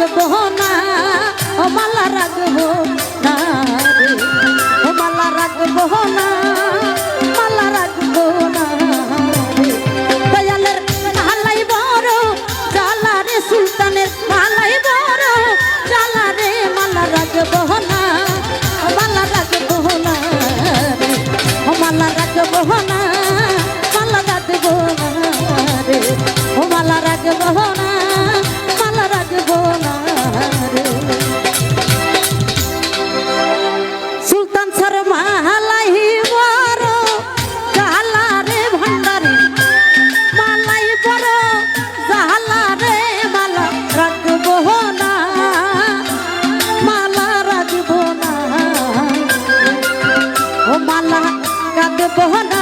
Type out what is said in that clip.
রাখব না ও মালা রাখব না। রাখব না